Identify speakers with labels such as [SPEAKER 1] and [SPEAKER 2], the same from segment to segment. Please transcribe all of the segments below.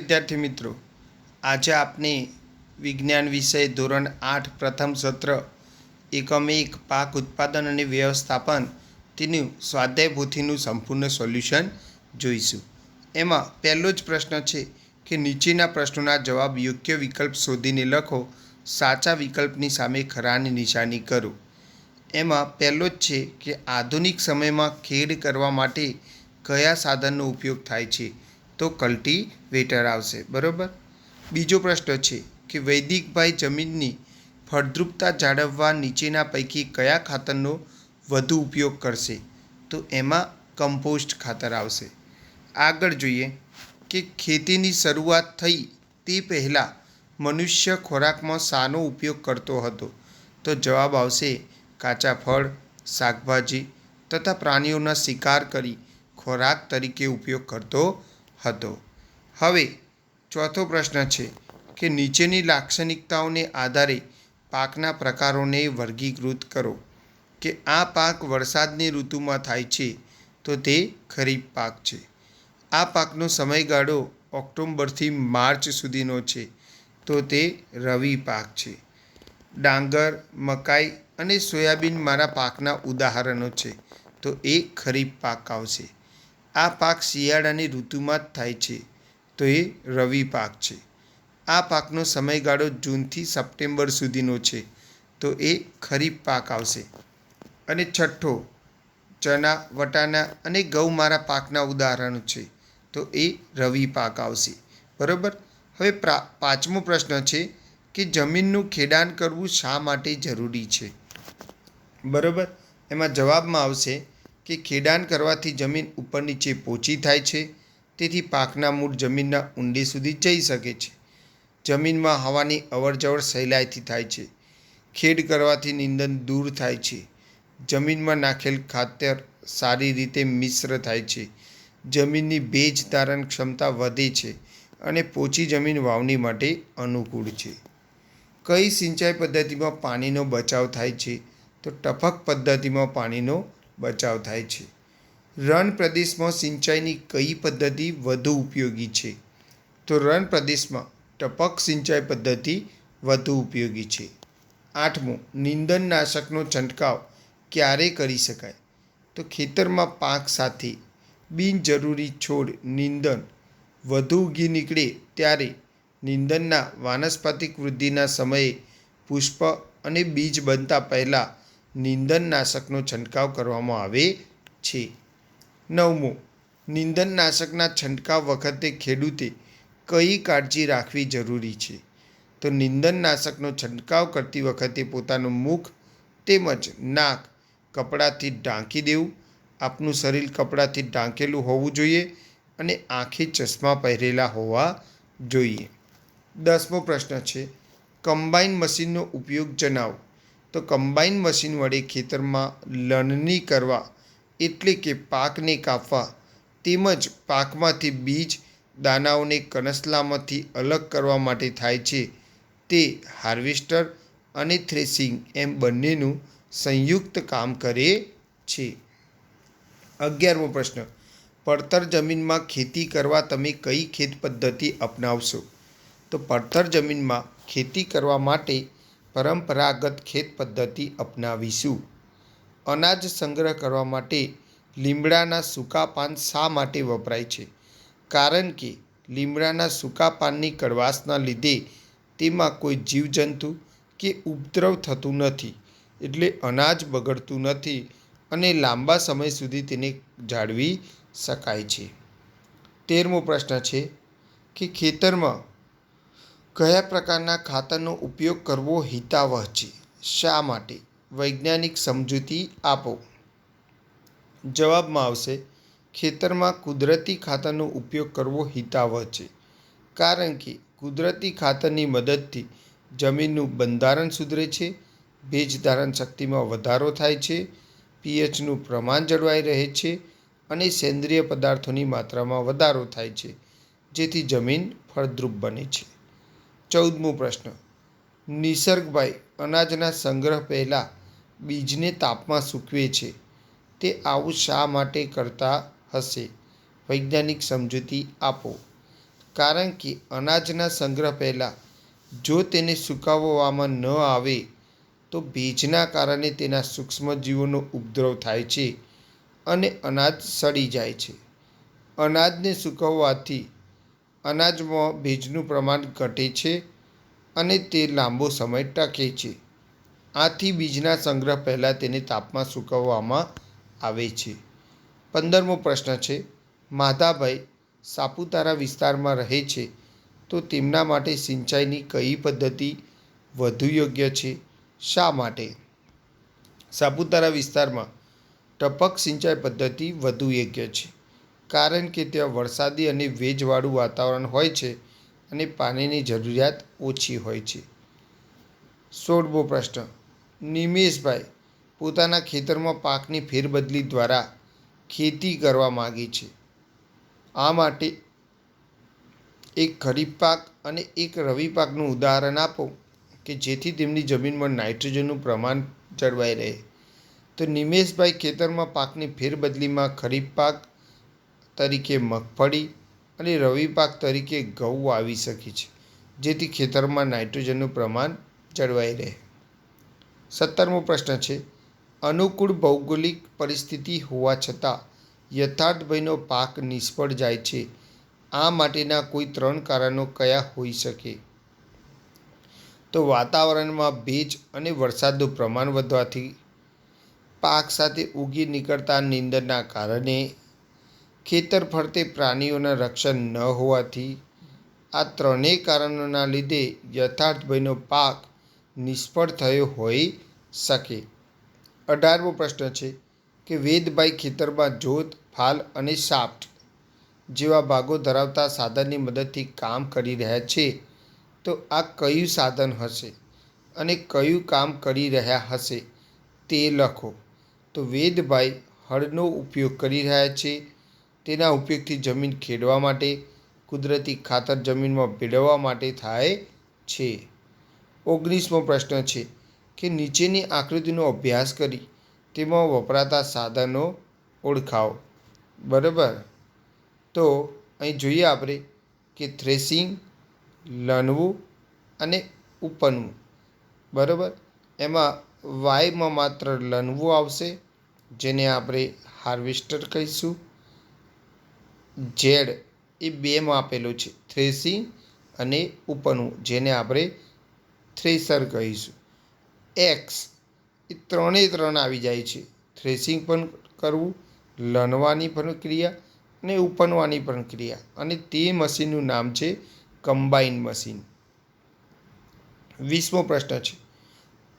[SPEAKER 1] વિદ્યાર્થી મિત્રો, આજે આપને વિજ્ઞાન વિષય ધોરણ આઠ પ્રથમ સત્ર એકમ એક પાક ઉત્પાદન અને વ્યવસ્થાપન તેનું સ્વાધ્યાય પોથીનું સંપૂર્ણ સોલ્યુશન જોઈશું. એમાં પહેલો જ પ્રશ્ન છે કે નીચેના પ્રશ્નોના જવાબ યોગ્ય વિકલ્પ શોધીને લખો, સાચા વિકલ્પની સામે ખરાની નિશાની કરો. એમાં પહેલો જ છે કે આધુનિક સમયમાં ખેડ કરવા માટે કયા સાધનનો ઉપયોગ થાય છે? તો કલ્ટીવેટર આવશે, બરાબર? બીજો પ્રશ્ન છે કે વૈદિકભાઈ જમીનની ફળદ્રુપતા જાળવવા નીચેના પૈકી કયા ખાતરનો વધુ ઉપયોગ કરશે? તો એમાં કમ્પોસ્ટ ખાતર આવશે. આગળ જોઈએ કે ખેતીની શરૂઆત થઈ તે પહેલાં મનુષ્ય ખોરાકમાં શાનો ઉપયોગ કરતો હતો. તો જવાબ આવશે કાચા ફળ, શાકભાજી તથા પ્રાણીઓના શિકાર કરી ખોરાક તરીકે ઉપયોગ કરતો હતો. હવે ચોથો પ્રશ્ન છે કે નીચેની લાક્ષણિકતાઓને આધારે પાકના પ્રકારોને વર્ગીકૃત કરો. કે આ પાક વરસાદની ઋતુમાં થાય છે, તો તે ખરીફ પાક છે. આ પાકનો સમયગાળો ઓક્ટોબરથી માર્ચ સુધીનો છે, તો તે રવિ પાક છે. ડાંગર, મકાઈ અને સોયાબીન મારા પાકના ઉદાહરણો છે, તો એ ખરીફ પાક આવશે. આ પાક શિયાળાની ઋતુમાં જ થાય છે, તો એ રવિ પાક છે. આ પાકનો સમયગાળો જૂનથી સપ્ટેમ્બર સુધીનો છે, તો એ ખરીફ પાક આવશે. અને છઠ્ઠો, ચણા, વટાણા અને ઘઉં મારા પાકના ઉદાહરણો છે, તો એ રવિ પાક આવશે. બરાબર? હવે પાંચમો પ્રશ્ન છે કે જમીનનું ખેડાણ કરવું શા માટે જરૂરી છે? બરાબર? એમાં જવાબમાં આવશે કે ખેડાણ કરવાથી જમીન ઉપર નીચે પોચી થાય છે. તેથી પાકના મૂળ જમીનના ઊંડે સુધી જઈ શકે છે. જમીનમાં હવાની અવરજવર સહેલાઈથી થાય છે. ખેડ કરવાથી નિંદન દૂર થાય છે. જમીનમાં નાખેલ ખાતર સારી રીતે મિશ્ર થાય છે. જમીનની ભેજ ધારણ ક્ષમતા વધે છે અને પોચી જમીન વાવણી માટે અનુકૂળ છે. કઈ સિંચાઈ પદ્ધતિમાં પાણીનો બચાવ થાય છે? તો ટપક પદ્ધતિમાં પાણીનો બચાવ થાય છે. રણ પ્રદેશમાં સિંચાઈની કઈ પદ્ધતિ વધુ ઉપયોગી છે? તો રણ પ્રદેશમાં ટપક સિંચાઈ પદ્ધતિ વધુ ઉપયોગી છે. આઠમું, નિંદનનાશકનો છંટકાવ ક્યારે કરી શકાય? તો ખેતરમાં પાક સાથે બિનજરૂરી છોડ, નિંદન, વધુ ઉગી નીકળે ત્યારે નિંદનના વાનસ્પતિક વૃદ્ધિના સમયે પુષ્પ અને બીજ બનતા પહેલાં નિંદનનાશકનો છંટકાવ કરવામાં આવે છે. નવમું, નિંદનનાશકના છંટકાવ વખતે ખેડૂતે કઈ કાળજી રાખવી જરૂરી છે? તો નિંદનનાશકનો છંટકાવ કરતી વખતે પોતાનું મુખ તેમજ નાક કપડાથી ઢાંકી દેવું, આપનું શરીર કપડાથી ઢાંકેલું હોવું જોઈએ અને આંખે ચશ્મા પહેરેલા હોવા જોઈએ. દસમો પ્રશ્ન છે, કમ્બાઈન મશીનનો ઉપયોગ જણાવો. તો કમ્બાઈન મશીન વડે ખેતરમાં લણણી કરવા એટલે કે પાકને કાપવા તેમજ પાકમાંથી બીજ, દાનાઓને કનસલામાંથી અલગ કરવા માટે થાય છે. તે હાર્વેસ્ટર અને થ્રેસિંગ એમ બંનેનું સંયુક્ત કામ કરે છે. અગિયારમો પ્રશ્ન. પડતર જમીનમાં ખેતી કરવા તમે કઈ ખેત પદ્ધતિ અપનાવશો? તો પડતર જમીનમાં ખેતી કરવા માટે પરંપરાગત ખેત પદ્ધતિ અપનાવીશું. અનાજ સંગ્રહ કરવા માટે લીમડાના સૂકા પાન શા માટે વપરાય છે? કારણ કે લીમડાના સૂકા પાનની કડવાશના લીધે તેમાં કોઈ જીવજંતુ કે ઉપદ્રવ થતું નથી, એટલે અનાજ બગડતું નથી અને લાંબા સમય સુધી તેને જાળવી શકાય છે. તેરમો પ્રશ્ન છે કે ખેતરમાં કયા પ્રકારના ખાતરનો ઉપયોગ કરવો હિતાવહ છે શા માટે? વૈજ્ઞાનિક સમજૂતી આપો. જવાબમાં આવશે, ખેતરમાં કુદરતી ખાતરનો ઉપયોગ કરવો હિતાવહ છે કારણ કે કુદરતી ખાતરની મદદથી જમીનનું બંધારણ સુધરે છે ભેજ ધારણ શક્તિમાં વધારો થાય છે, પીએચનું પ્રમાણ જળવાઈ રહે છે અને સેન્દ્રિય પદાર્થોની માત્રામાં વધારો થાય છે, જેથી જમીન ફળદ્રુપ બને છે. ચૌદમો પ્રશ્ન. નિસર્ગભાઈ અનાજના સંગ્રહ પહેલાં બીજને તાપમાં સૂકવે છે. તે આવું શા માટે કરતા હશે? વૈજ્ઞાનિક સમજૂતી આપો. કારણ કે અનાજના સંગ્રહ પહેલાં જો તેને સુકાવવામાં ન આવે, તો ભેજના કારણે તેના સૂક્ષ્મજીવોનો ઉપદ્રવ થાય છે અને અનાજ સડી જાય છે. અનાજને સૂકવવાથી અનાજમાં ભેજનું પ્રમાણ ઘટે છે અને તે લાંબો સમય ટકે છે. આથી બીજના સંગ્રહ પહેલાં તેને તાપમાં સૂકવવામાં આવે છે. પંદરમો પ્રશ્ન છે, માધાભાઈ સાપુતારા વિસ્તારમાં રહે છે તો તેમના માટે સિંચાઈની કઈ પદ્ધતિ વધુ યોગ્ય છે? શા માટે? સાપુતારા વિસ્તારમાં ટપક સિંચાઈ પદ્ધતિ વધુ યોગ્ય છે. કારણ કે ત્યાં વરસાદી અને ભેજવાળું વાતાવરણ હોય છે અને પાણીની જરૂરિયાત ઓછી હોય છે. સોળમો પ્રશ્ન. નિમેશભાઈ પોતાના ખેતરમાં પાકની ફેરબદલી દ્વારા ખેતી કરવા માગે છે. આ માટે એક ખરીફ પાક અને એક રવિ પાકનું ઉદાહરણ આપો કે જેથી તેમની જમીનમાં નાઇટ્રોજનનું પ્રમાણ જળવાઈ રહે. તો નિમેશભાઈ ખેતરમાં પાકની ફેરબદલીમાં ખરીફ પાક તરીકે મગફળી અને રવિ પાક તરીકે ઘઉં વાવી શકે છે, જેથી ખેતરમાં નાઇટ્રોજનનું પ્રમાણ જળવાઈ રહે. સત્તરમો પ્રશ્ન છે, અનુકૂળ ભૌગોલિક પરિસ્થિતિ હોવા છતાં યથાર્થભાઈનો પાક નિષ્ફળ જાય છે, આ માટેના કોઈ ત્રણ કારણો કયા હોઈ શકે? તો વાતાવરણમાં ભેજ અને વરસાદનું પ્રમાણ વધવાથી પાક સાથે ઉગી નીકળતા નીંદરના કારણે ખેતર ફરતે પ્રાણીઓના રક્ષણ ન હોવાથી આ ત્રણેય કારણોના લીધે યથાર્થભાઈનો પાક નિષ્ફળ થયો હોઈ શકે. અઢારમો પ્રશ્ન છે કે વેદભાઈ ખેતરમાં જોત, ફાલ અને સાફ્ટ જેવા ભાગો ધરાવતા સાધનની મદદથી કામ કરી રહ્યા છે. તો આ કયું સાધન હશે અને કયું કામ કરી રહ્યા હશે તે લખો. તો વેદભાઈ હળનો ઉપયોગ કરી રહ્યા છે. તેના ઉપયોગથી જમીન ખેડવા માટે, કુદરતી ખાતર જમીનમાં ભેળવવા માટે થાય છે. ઓગણીસમો પ્રશ્ન છે કે નીચેની આકૃતિનો અભ્યાસ કરી તેમાં વપરાતા સાધનો ઓળખાવો. બરાબર? તો અહીં જોઈએ આપણે કે થ્રેસિંગ લણવું અને ઉપનવું. બરાબર? એમાં વાયમાં માત્ર લણવું આવશે, જેને આપણે હાર્વેસ્ટર કહીશું. ઝેડ એ બેમાં આપેલું છે. થ્રેસિંગ અને ઉપનવું જેને આપણે થ્રેસર કહીશું. એક્સ એ ત્રણે ત્રણ આવી જાય છે. થ્રેસિંગ પણ કરવું, લણવાની પણ ક્રિયા અને ઉપનવાની પણ ક્રિયા. અને તે મશીનનું નામ છે કમ્બાઈન મશીન. વીસમો પ્રશ્ન છે,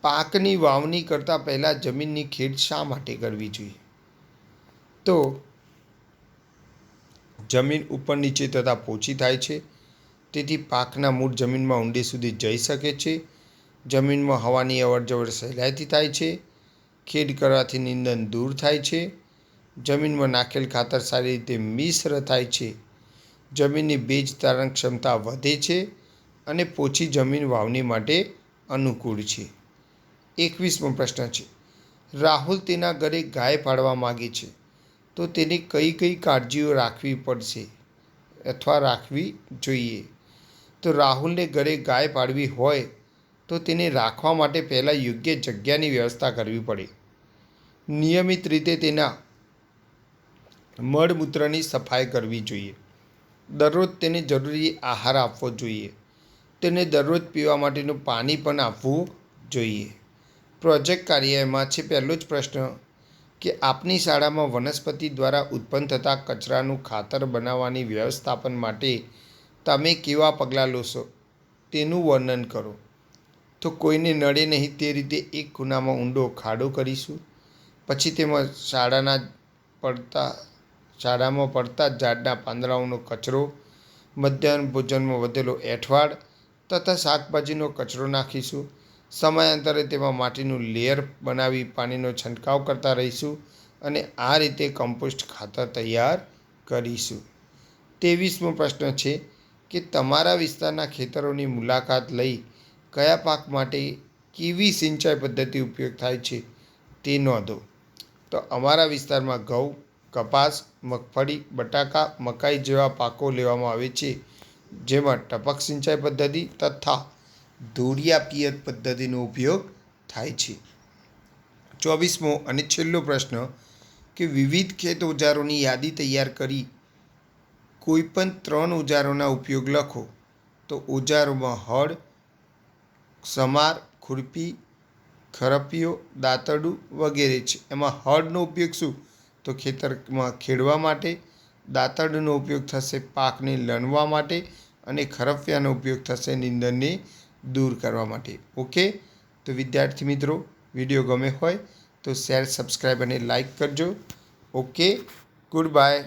[SPEAKER 1] પાકની વાવણી કરતાં પહેલાં જમીનની ખેડ શા માટે કરવી જોઈએ? તો જમીન ઉપર નીચે તથા પોચી થાય છે. તેથી પાકના મૂળ જમીનમાં ઊંડે સુધી જઈ શકે છે. જમીનમાં હવાની અવરજવર સહેલાઈથી થાય છે. ખેડ કરવાથી નિંદન દૂર થાય છે. જમીનમાં નાખેલ ખાતર સારી રીતે મિશ્ર થાય છે. જમીનની બીજ તારણ ક્ષમતા વધે છે અને પોચી જમીન વાવણી માટે અનુકૂળ છે. એકવીસમો પ્રશ્ન છે. રાહુલ તેના ઘરે ગાય પાડવા માગે છે. તો તેની કઈ કઈ કાળજીઓ રાખવી પડશે અથવા રાખવી જોઈએ. તો રાહુલને ઘરે ગાય પાડવી હોય તો તેને રાખવા માટે પહેલાં યોગ્ય જગ્યાની વ્યવસ્થા કરવી પડે. નિયમિત રીતે તેના મળમૂત્રની સફાઈ કરવી જોઈએ. દરરોજ તેને જરૂરી આહાર આપવો જોઈએ. તેને દરરોજ પીવા માટેનું પાણી પણ આપવું જોઈએ. પ્રોજેક્ટ કાર્યમાં છે પહેલો જ પ્રશ્ન કે આપની શાળામાં વનસ્પતિ દ્વારા ઉત્પન્ન થતા કચરાનું ખાતર બનાવવાની વ્યવસ્થાપન માટે તમે કેવા પગલાં લોશો? તેનું વર્ણન કરો. તો કોઈને નડે નહીં તે રીતે એક ખૂનામાં ઊંડો ખાડો કરીશું. પછી તેમાં શાળાના પડતા, શાળામાં પડતા ઝાડના પાંદડાઓનો કચરો, મધ્યાહન ભોજનમાં વધેલો એઠવાડ તથા શાકભાજીનો કચરો નાખીશું. સમયાંતરે તેમાં માટીનું લેયર બનાવી પાણીનો છંટકાવ કરતા રહીશું અને આ રીતે કમ્પોસ્ટ ખાતર તૈયાર કરીશું. ત્રેવીસમો પ્રશ્ન છે કે તમારા વિસ્તારના ખેતરોની મુલાકાત લઈ કયા પાક માટે કેવી સિંચાઈ પદ્ધતિ ઉપયોગ થાય છે તે નોંધો. તો અમારા વિસ્તારમાં ઘઉં, કપાસ, મગફળી, બટાકા, મકાઈ જેવા પાકો લેવામાં આવે છે, જેમાં ટપક સિંચાઈ પદ્ધતિ તથા ધોળિયા પિયત પદ્ધતિનો ઉપયોગ થાય છે. ચોવીસમો અને છેલ્લો પ્રશ્ન, કે વિવિધ ખેત ઓજારોની યાદી તૈયાર કરી કોઈપણ ત્રણ ઓજારોના ઉપયોગ લખો. તો ઓજારોમાં હળ, સમાર, ખુરપી, ખરપીઓ, દાંતરડું વગેરે છે. એમાં હળનો ઉપયોગ શું? તો ખેતરમાં ખેડવા માટે, દાંતરડુનો ઉપયોગ થશે પાકને લણવા માટે અને ખરપિયાનો ઉપયોગ થશે નીંદણને દૂર કરવા માટે. ઓકે? તો વિદ્યાર્થી મિત્રો, વીડિયો ગમે હોય તો શેર સબસ્ક્રાઈબ અને લાઈક કરજો. ઓકે? Good bye